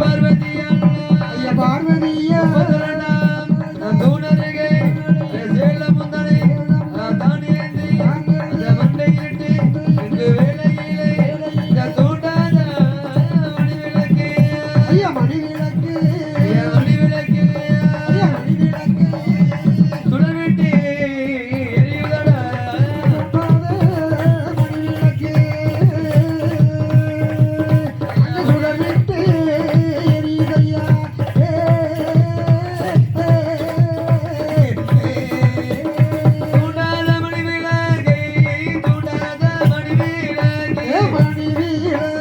பார்வதி ஐயா பார்வதி ஐயா Yeah.